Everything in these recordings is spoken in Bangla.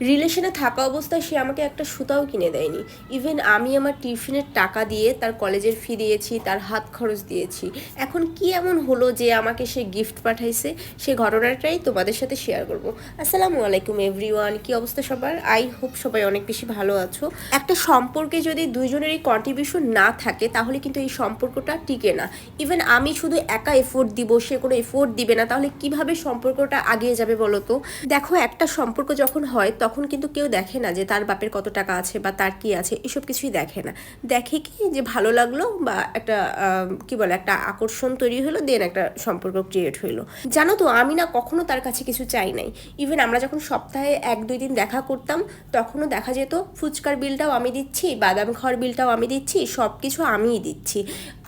রিলেশনে থাকা অবস্থায় সে আমাকে একটা সুতাও কিনে দেয়নি। ইভেন আমি আমার টিউশনের টাকা দিয়ে তার কলেজের ফি দিয়েছি, তার হাত খরচ দিয়েছি। এখন কি এমন হলো যে আমাকে সে গিফট পাঠাইছে? সে ঘটনাটাই তোমাদের সাথে শেয়ার করব। আসসালামু আলাইকুম এভরিওয়ান কি অবস্থা সবার? আই হোপ সবাই অনেক বেশি ভালো আছো। একটা সম্পর্কে যদি দুইজনেরই কন্ট্রিবিউশন না থাকে, তাহলে কিন্তু এই সম্পর্কটা টিকে না। ইভেন আমি শুধু একা এফোর্ট দিব, সে কোনো এফোর্ট দিবে না, তাহলে কীভাবে সম্পর্কটা আগিয়ে যাবে বলো তো? দেখো, একটা সম্পর্ক যখন হয় তখন কিন্তু কেউ দেখে না যে তার বাপের কত টাকা আছে বা তার কি আছে, এসব কিছুই দেখে না। দেখে কি যে ভালো লাগল বা একটা কি বলে, একটা আকর্ষণ তৈরি হলো দেন একটা সম্পর্ক ক্রিয়েট হইল। জানো তো, আমি না কখনো তার কাছে কিছু চাই নাই। ইভেন আমরা যখন সপ্তাহে এক, দুই দিন দেখা করতাম, তখনও দেখা যেত, ফুচকার বিলটাও আমি দিচ্ছি, বাদাম খাওয়ার বিলটাও আমি দিচ্ছি সব কিছু আমিই দিচ্ছি।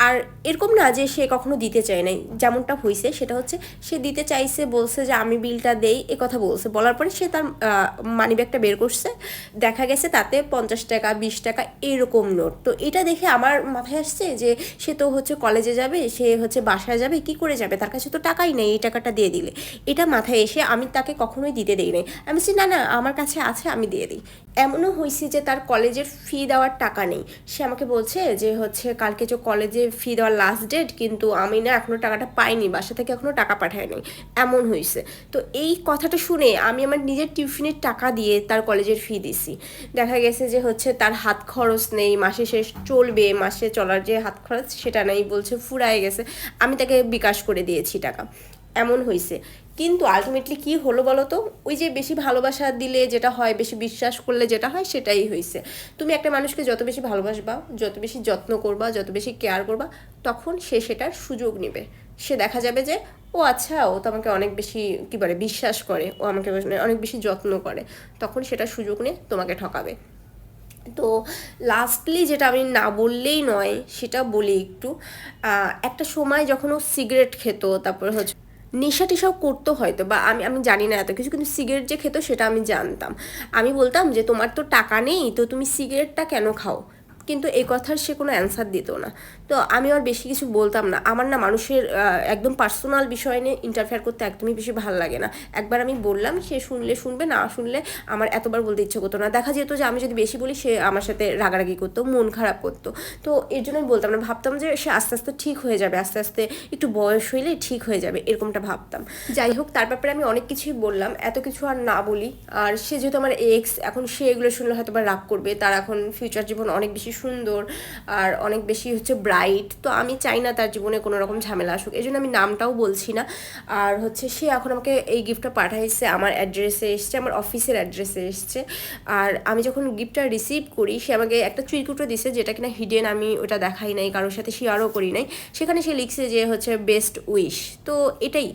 আর এরকম না যে সে কখনো দিতে চায় নাই। যেমনটা হয়েছে সেটা হচ্ছে, সে দিতে চাইছে, বলছে যে আমি বিলটা দেই, এ কথা বলছে। বলার পরে সে তার মানি ব্যাগটা বের করছে, দেখা গেছে তাতে পঞ্চাশ টাকা, বিশ টাকা এরকম নোট। তো এটা দেখে আমার মাথায় আসছে যে সে তো হচ্ছে কলেজে যাবে, সে হচ্ছে বাসায় যাবে, কি করে যাবে? তার কাছে তো টাকাই নেই, এই টাকাটা দিয়ে দিলে। এটা মাথায় এসে আমি তাকে কখনোই দিতে দেই নাই। আমি বলছি, না না, আমার কাছে আছে, আমি দিয়ে দিই। এমনও হয়েছে যে তার কলেজের ফি দেওয়ার টাকা নেই। সে আমাকে বলছে যে হচ্ছে, কালকে যে কলেজে ফি দেওয়ার লাস্ট ডেট কিন্তু আমি না এখনও টাকাটা পাইনি, বাসা থেকে এখনও টাকা পাঠায়নি। এমন হয়েছে। তো এই কথাটা শুনে আমি আমার নিজের টিউশনের টাকা দিয়ে তার কলেজের ফি দিছি। দেখা গেছে যে হচ্ছে তার হাত খরচ নেই, মাসে শেষ চলবে, মাসে চলার যে হাত খরচ সেটা নেই বলছে, ফুরায় গেছে। আমি তাকে বিকাশ করে দিয়েছি টাকা। এমন হয়েছে কিন্তু আলটিমেটলি কি হলো বলো তো ওই যে বেশি ভালোবাসা দিলে যেটা হয়, বেশি বিশ্বাস করলে যেটা হয়, সেটাই হয়েছে তুমি একটা মানুষকে যত বেশি ভালোবাসবা, যত বেশি যত্ন করবা, যত বেশি কেয়ার করবা, তখন সে সেটার সুযোগ নেবে। সে দেখা যাবে যে, ও আচ্ছা ও তো আমাকে অনেক বেশি, কী বলে, বিশ্বাস করে। ও আমাকে অনেক বেশি যত্ন করে। তখন সেটা সুযোগ নিয়ে তোমাকে ঠকাবে। তো লাস্টলি যেটা আমি না বললেই নয়, সেটা বলি একটু। একটা সময় যখন ও সিগারেট খেত, তারপর হচ্ছে নেশা টেশাও করতো হয়তো বা আমি আমি জানি না এত কিছু, কিন্তু সিগারেট যে খেত সেটা আমি জানতাম। আমি বলতাম যে, তোমার তো টাকা নেই, তো তুমি সিগারেটটা কেন খাও? কিন্তু এই কথার সে কোনো অ্যান্সার দিত না। তো আমি আর বেশি কিছু বলতাম না। আমার না মানুষের একদম পার্সোনাল বিষয় নিয়ে ইন্টারফেয়ার করতে একদমই বেশি ভালো লাগে না। একবার আমি বললাম, সে শুনলে শুনবে, না শুনলে আমার এতবার বলতে ইচ্ছে করতো না। দেখা যেত যে আমি যদি বেশি বলি, সে আমার সাথে রাগারাগি করতো, মন খারাপ করতো। তো এর জন্য আমি বলতাম না। ভাবতাম যে সে আস্তে আস্তে ঠিক হয়ে যাবে, আস্তে আস্তে একটু বয়স হইলে ঠিক হয়ে যাবে, এরকমটা ভাবতাম। যাই হোক, তার ব্যাপারে আমি অনেক কিছুই বললাম। এত কিছু আর না বলি। আর সে যেহেতু আমার এক্স এখন সে এগুলো শুনলে হয়তো বা রাগ করবে। তার এখন ফিউচার জীবন অনেক বেশি সুন্দর আর অনেক বেশি হচ্ছে ব্রাইট তো আমি চাই না তার জীবনে কোনো রকম ঝামেলা আসুক। এই জন্য আমি নামটাও বলছি না। আর হচ্ছে সে এখন আমাকে এই গিফটটা পাঠাইছে, আমার অ্যাড্রেসে এসছে, আমার অফিসের অ্যাড্রেসে এসছে। আর আমি যখন গিফটটা রিসিভ করি, সে আমাকে একটা চুইকুটো দিছে যেটা কিনা হিডেন আমি ওটা দেখাই নাই, কারোর সাথে শেয়ারও করি নাই। সেখানে সে লিখছে যে হচ্ছে বেস্ট উইশ তো এটাই।